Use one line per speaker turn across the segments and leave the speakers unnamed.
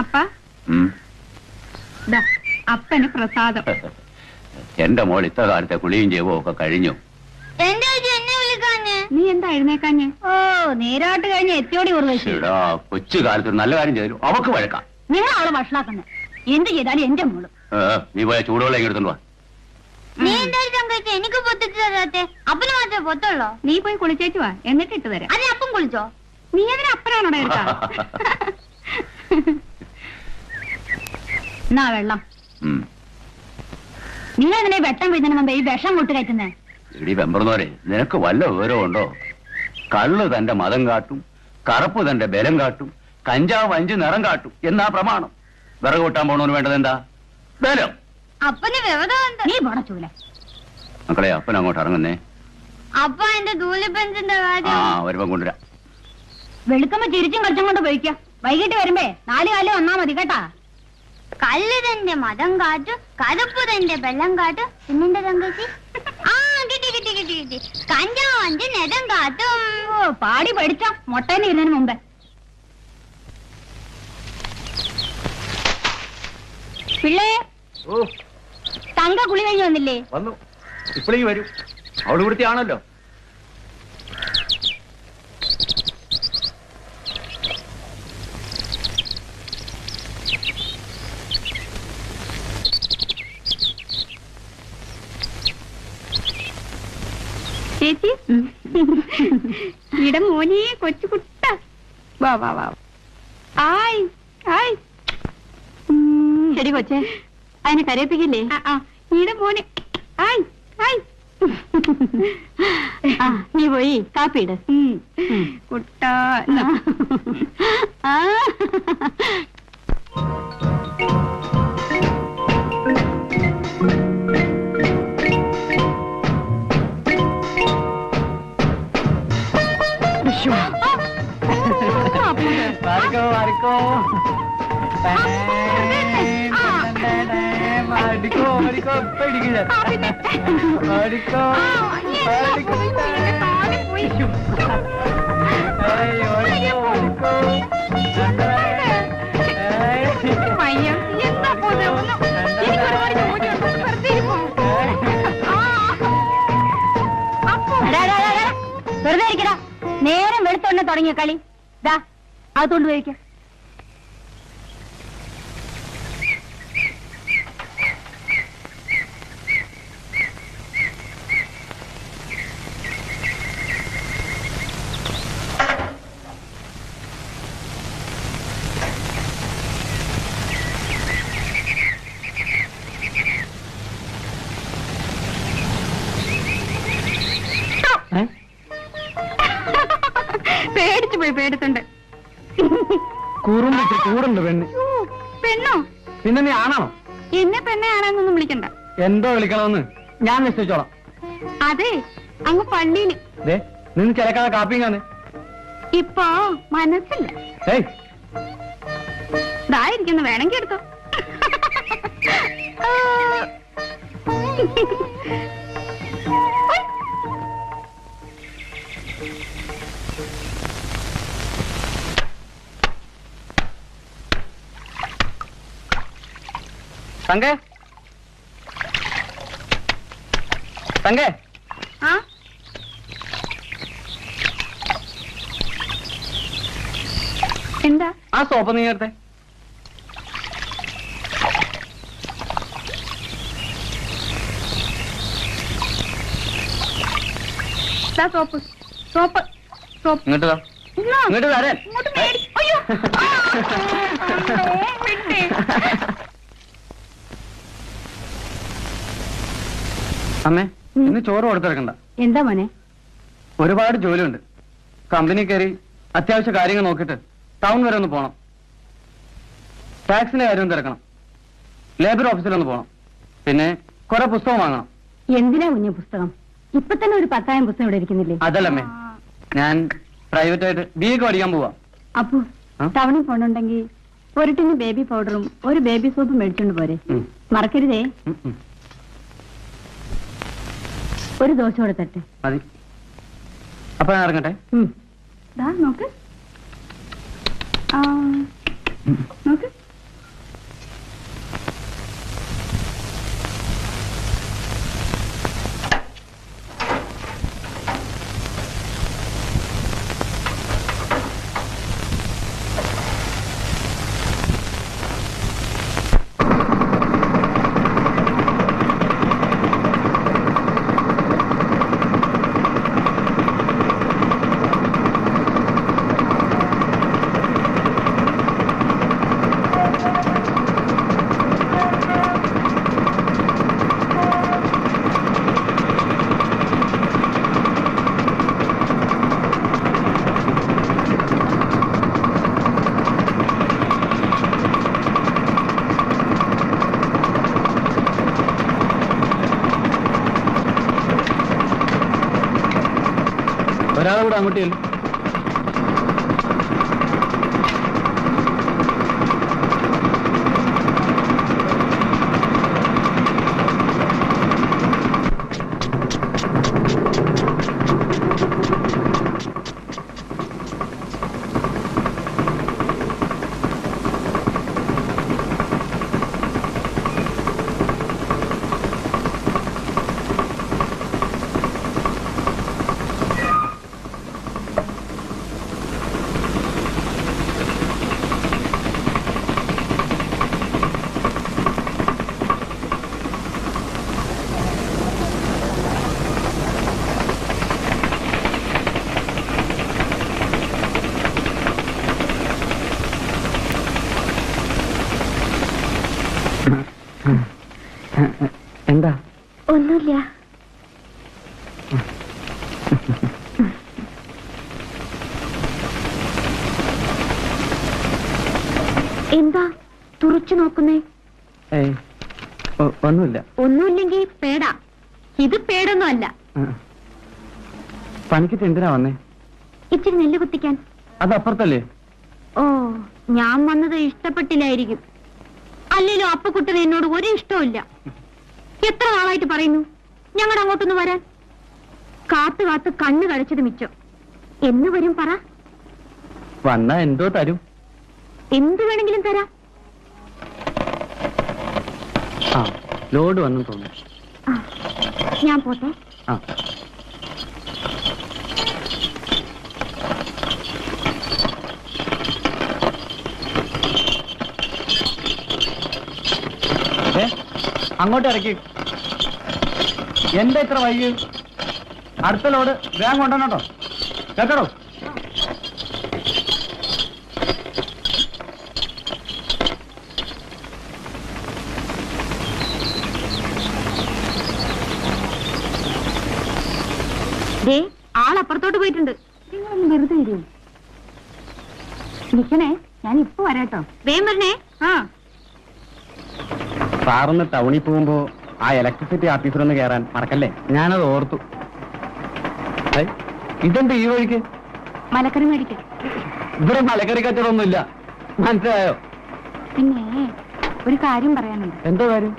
അപ്പ? അപ്പന് പ്രസാദം.
എന്റെ മോൾ ഇത്ര കാലത്തെ കുളിയും ചെയ്യുമോ ഒക്കെ കഴിഞ്ഞു.
നീ എന്താ എഴുന്നേക്കാഞ്ഞ്?
ഓ നേരാട്ട് കഴിഞ്ഞ എത്തിയോടി ഉറവശി
എടാ കൊച്ചു കാലത്ത് നല്ല കാര്യം ചെയ്തു അവക്ക് വഴക്കാം.
നിങ്ങൾ അവളെ ഭക്ഷണാക്കുന്നത് എന്ത് ചെയ്താലും എന്റെ
മോൾ. നീ പോയ ചൂടുവെള്ളം ഇങ്ങ് എടുത്തോണ്ട് വാ.
എനിക്ക് പൊത്തിട്ട് തരാത്തെ. അപ്പന് മാത്രമേ പൊത്തുള്ളോ?
നീ പോയി കുളിച്ചേച്ചു വാ എന്നിട്ട് ഇട്ട് തരാം.
അതെ അപ്പം കുളിച്ചോ?
നീ അതിന് അപ്പനാണോ എടുക്കാ
എന്നാ വെള്ളം. നിങ്ങൾ എങ്ങനെ വെട്ടം വീഴുന്നതിന് മുമ്പ് ഈ വിഷം കൂട്ടി കയറ്റുന്നേ?
എടി വെമ്പറന്നോരെ നിനക്ക് വല്ല വിവരമുണ്ടോ ഉണ്ടോ? കള്ള് തന്റെ മതം കാട്ടും കറുപ്പ് തന്റെ ബലം കാട്ടും കഞ്ചാവ് അഞ്ച് നിറം കാട്ടും. എന്നാ പ്രമാണം? വിറക് കൂട്ടാൻ പോണോന്ന് വേണ്ടത് എന്താ? ബലം.
അപ്പന് നീ പോണ ചൂല.
മക്കളെ അപ്പൻ അങ്ങോട്ട് ഇറങ്ങുന്നേ.
അപ്പ എന്റെ ധൂലിപ്പഞ്ചിന്റെ
ആ
കാര്യം.
വരുമ്പം കൊണ്ടുവരാം.
വെളുക്കുമ്പോ ചിരിച്ചും കുറച്ചും കൊണ്ട് പോയിക്കാം. വൈകിട്ട് വരുമ്പേ നാല് കാലം വന്നാ മതി കേട്ടാ. കല്ല് തന്റെ മതം കാട്ടു കറുപ്പ് തന്റെ വെള്ളം കാട്ടു. പിന്നെന്റെ തങ്കച്ചി? ആ കിട്ടി കിട്ടി കിട്ടി കിട്ടി. കഞ്ചാവന്റെ നെതം കാട്ടും. ഓ പാടി പഠിച്ച. മുട്ടേനെ ഇരുന്നതിന് മുമ്പേ. പിള്ളേ
ഓ.
തങ്ക കുളി കഴിഞ്ഞു വന്നില്ലേ?
വന്നു. ഇപ്പോഴേ വരും. അവൾ വൃത്തിയാണല്ലോ
ചേച്ചി. ഇട മോനെ കൊച്ചു കുട്ട. വാ വാ വാ. ആയ് ആയ്.
ശരി കൊച്ചേ. അതിനെ കരയിപ്പിക്കില്ലേ?
ഇട മോനെ. ആയ് ആയ്.
ആ നീ പോയി കാപ്പിയിട്
കുട്ട.
ആ. എടാ, എടാ. വെറുതെ ഇരിക്കടാ നേരം വെളുത്തോണ്ട് തുടങ്ങിയ കളി ദാ അകത്തോണ്ട് പോയിക്ക
പേടിത്തുണ്ട്
കുറുമ്പിട്ട് കൂടുണ്ട് പെണ്ണ്.
പെണ്ണോ?
പിന്നെ നീ ആണാണോ?
എന്നെ പെണ്ണെ ആണെന്നൊന്നും വിളിക്കണ്ട.
എന്തോ വിളിക്കണമെന്ന് ഞാൻ നിശ്ചയിച്ചോളാം.
അതെ അങ്ങ്
പള്ളിയിൽ നിന്ന് ചിലക്കാതെ കാപ്പിയും കാണേ.
ഇപ്പോ മനസ്സില്ല. ഇതായിരിക്കുന്നു വേണമെങ്കിൽ എടുത്തോ.
തങ്കേ? തങ്ക?
ആ? എന്താ?
ആ സോപ്പ് നീ എടുത്തേ.
സോപ്പ്. സോപ്പ്. സോപ്പ്.
ഇങ്ങോട്ട്
വാ.
ഇങ്ങോട്ട് തരാൻ.
ഇങ്ങോട്ട് മേടി. അയ്യോ ആ. അയ്യോ, വിട്ടേ.
അമ്മേ ഇന്ന് ചോറ് കൊടുത്തിറക്കണ്ട
എന്താ മോനെ?
ഒരുപാട് ജോലിയുണ്ട്. കമ്പനി കയറി അത്യാവശ്യ കാര്യങ്ങൾ നോക്കിയിട്ട് ടൗൺ വരെ ഒന്ന് പോണം. ടാക്സിന്റെ കാര്യം തിരക്കണം. ലേബർ ഓഫീസിൽ ഒന്ന് പോണം. പിന്നെ കുറെ പുസ്തകം വാങ്ങണം.
എന്തിനാ കുഞ്ഞു പുസ്തകം? ഇപ്പൊ തന്നെ ഒരു പത്തായം പുസ്തകം ഇവിടെ ഇരിക്കുന്നില്ലേ?
അതല്ലമ്മേ ഞാൻ പ്രൈവറ്റ് ആയിട്ട് ബി എക്ക് പഠിക്കാൻ പോവാ.
അപ്പു ടൗണിൽ പോണുണ്ടെങ്കിൽ ഒരു ടിന് ബേബി പൗഡറും ഒരു ബേബി സോപ്പും മേടിച്ചോണ്ട് പോരെ. മറക്കരുതേ. ഒരു ദോശ കൊടുത്തട്ടെ
മതി. അപ്പൊ ഞാൻ ഇറങ്ങട്ടെ?
നോക്ക്. ആ.
അങ്ങോട്ട് ചെല്ലും എന്താ?
ഒന്നുമില്ല. എന്താ തുറച്ചു നോക്കുന്നേ?
ഒന്നുമില്ല.
ഒന്നുമില്ലെങ്കിൽ പേടാ. ഇത് പേടൊന്നും അല്ല.
പണിക്കിട്ട് എന്തിനാ വന്നേ?
ഇച്ചിരി നെല്ല് കുത്തിക്കാൻ.
അത് അപ്പുറത്തല്ലേ
ഓ ഞാൻ വന്നത് ഇഷ്ടപ്പെട്ടില്ലായിരിക്കും. അല്ലെങ്കിലും അപ്പക്കുട്ടന് എന്നോട് ഒരു ഇഷ്ടമില്ല എത്ര നാളായിട്ട് പറയുന്നു? ഞങ്ങളുടെ അങ്ങോട്ടൊന്ന് വരാൻ. കാത്തു കാത്ത് കണ്ണു കഴിച്ചത് മിച്ചോ. എന്ന് വരും പറ.
വന്നാ എന്തോ തരും.
എന്ത് വേണമെങ്കിലും തരാം.
ആ ലോഡ് വന്നു തോന്നുന്നു.
ആ, ഞാൻ പോട്ടെ.
ആ ഏ, അങ്ങോട്ട് ഇറക്കി. എന്താ ഇത്ര വൈകി. അടുത്ത ലോഡ് വേഗം കൊണ്ടുവന്നോ കേട്ടോ.
ദേ ആളപ്പുറത്തോട്ട് പോയിട്ടുണ്ട്. നിങ്ങളൊന്ന് വെറുതെ ഇരൂ നിൽക്കണേ ഞാൻ ഇപ്പൊ വരാട്ടോ. വേം വരണേ. ആ.
സാറൊന്ന് ടൗണിൽ പോകുമ്പോ ആ ഇലക്ട്രിസിറ്റി ഓഫീസറൊന്ന് കയറാൻ മറക്കല്ലേ? ഞാനത് ഓർത്തു. ഇതെന്ത് ഈ വഴിക്ക്?
മലക്കറി മേടിക്കാം.
ഇവിടെ മലക്കറി കച്ചവടമൊന്നുമില്ല. മനസ്സിലായോ?
പിന്നെ ഒരു കാര്യം പറയാനുണ്ട്.
എന്തോ കാര്യം?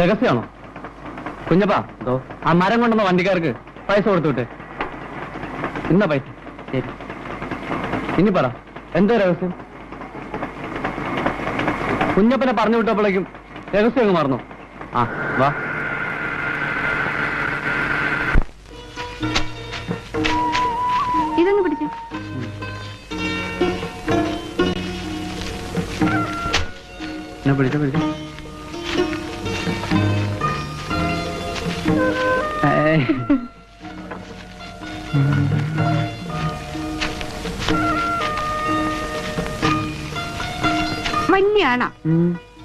രഹസ്യമാണോ കുഞ്ഞപ്പാ എന്തോ? ആ മരം കൊണ്ടുവന്ന വണ്ടിക്കാർക്ക് പൈസ കൊടുത്തു വിട്ടെ. ഇന്ന പൈസ. ശരി. ഇനി പറ. എന്തോ രഹസ്യം? കുഞ്ഞപ്പനെ പറഞ്ഞു വിട്ടപ്പോഴേക്കും രഹസ്യം അങ്ങ് മറന്നു. ആ വാ.
ഇതൊന്ന് പിടിച്ചു.
എന്നാ പിടിച്ചോ പിടിച്ചോ. ഏയ്.
ആളാ.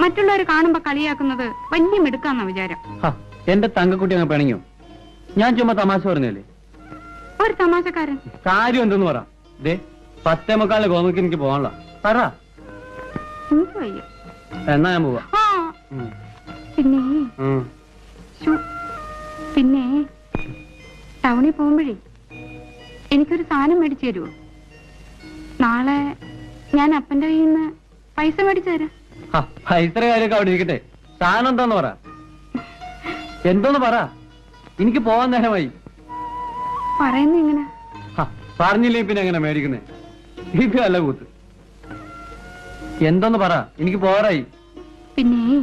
മറ്റുള്ളവർ കാണുമ്പോ കളിയാക്കുന്നത് വലിയ മിടുക്കാന്ന വിചാരം.
എന്റെ തങ്കക്കുട്ടി അങ്ങ് പിണങ്ങിയോ? ഞാൻ ചുമ്മാ തമാശ പറഞ്ഞല്ലേ
ഒരു തമാശക്കാരൻ.
കാര്യം എന്തെന്ന് പറ. ദേ പത്തേ മുക്കാലിന് ഗോമുക്ക് എനിക്ക് പോകാനുള്ള. പറ. എന്നാ ഞാൻ പോവാ.
പിന്നെ. പിന്നെ? ടൗണിൽ പോകുമ്പോഴേ എനിക്കൊരു സാധനം മേടിച്ചു തരുമോ നാളെ ഞാൻ അപ്പന്റെ കയ്യിൽ നിന്ന് പൈസ മേടിച്ചു തരാം.
പൈസ പൈസയുടെ കാര്യമൊക്കെ അവിടെ ഇരിക്കട്ടെ. സാധനം എന്താന്ന് പറ. എന്തോന്ന് പറ. എനിക്ക് പോവാൻ നേരമായി.
പറയുന്ന എങ്ങനെ?
പറഞ്ഞില്ലേ പിന്നെ എങ്ങനെ മേടിക്കുന്നേ? ഇത് അല്ല കൂത്ത്. എന്തോന്ന് പറ. എനിക്ക് പോരായി
പിന്നെ?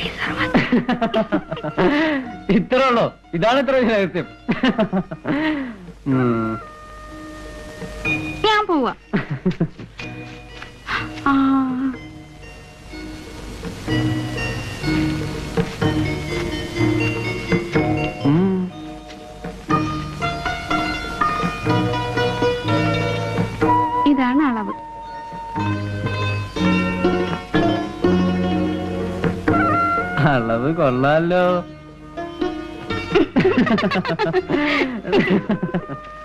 ഇത്ര ഉള്ളോ. ഇതാണ് ഇത്ര വലിയ രഹസ്യം.
ഞാൻ പോവാ. ഇതാണ് അളവ്.
അളവ് കൊള്ളാലോ.